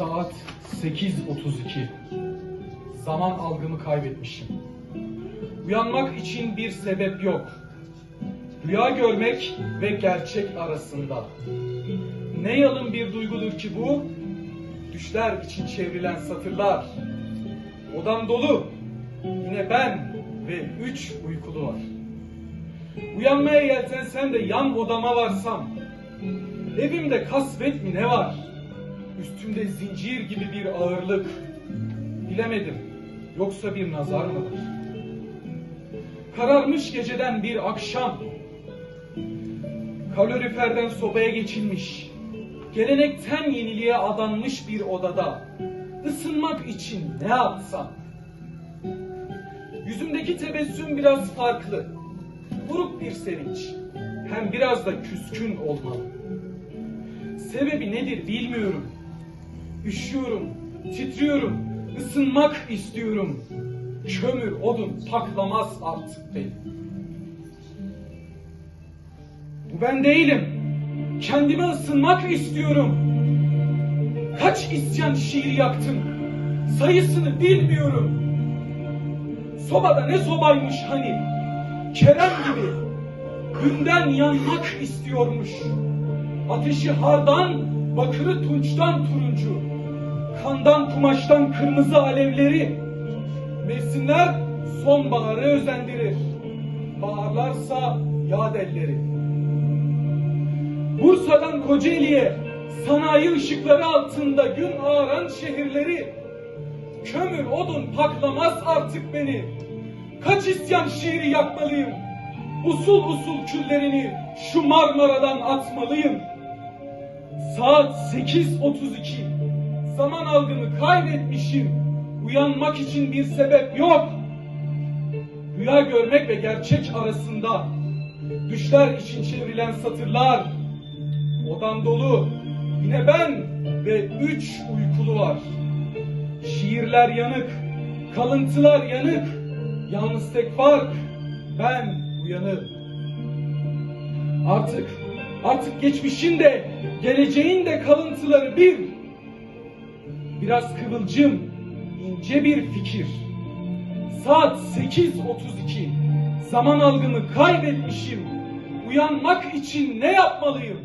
Saat 8.32. Zaman algımı kaybetmişim. Uyanmak için bir sebep yok. Rüya görmek ve gerçek arasında. Ne yalın bir duygudur ki bu? Düşler için çevrilen satırlar. Odam dolu. Yine ben ve üç uykulu var. Uyanmaya yeltensem de yan odama varsam. Evimde kasvet mi ne var? Üstümde zincir gibi bir ağırlık. Bilemedim. Yoksa bir nazar mı var? Kararmış geceden bir akşam. Kaloriferden sobaya geçilmiş. Gelenekten yeniliğe adanmış bir odada. ısınmak için ne yapsam? Yüzümdeki tebessüm biraz farklı. Buruk bir sevinç. Hem biraz da küskün olmalı. Sebebi nedir bilmiyorum. Üşüyorum, titriyorum, ısınmak istiyorum. Kömür, odun paklamaz artık beni. Bu ben değilim. Kendime ısınmak istiyorum. Kaç isyan şiir yaktım. Sayısını bilmiyorum. Sobada ne sobaymış hani. Kerem gibi. Günden yanmak istiyormuş. Ateşi hardan, bakırı tunçtan turuncu. Kandan kumaştan kırmızı alevleri. Mevsimler sonbaharı özendirir. Baharlarsa yağ elleri. Bursa'dan Kocaeli'ye sanayi ışıkları altında gün ağaran şehirleri. Kömür odun paklamaz artık beni. Kaç isyan şiiri yakmalıyım. Usul usul küllerini şu Marmara'dan atmalıyım. Saat 8.32. Zaman algımı kaybetmişim. Uyanmak için bir sebep yok. Rüya görmek ve gerçek arasında düşler için çevrilen satırlar. Odam dolu. Yine ben ve üç uykulu var. Şiirler yanık, kalıntılar yanık. Yalnız tek fark ben uyanık. Artık, artık geçmişin de geleceğin de kalıntıları bir. Biraz kıvılcım, ince bir fikir. Saat 8.32. Zaman algımı kaybetmişim. Uyanmak için ne yapmalıyım?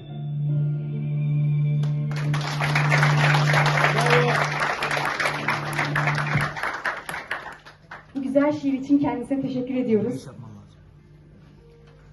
Güzel şiir için kendisine teşekkür ediyoruz.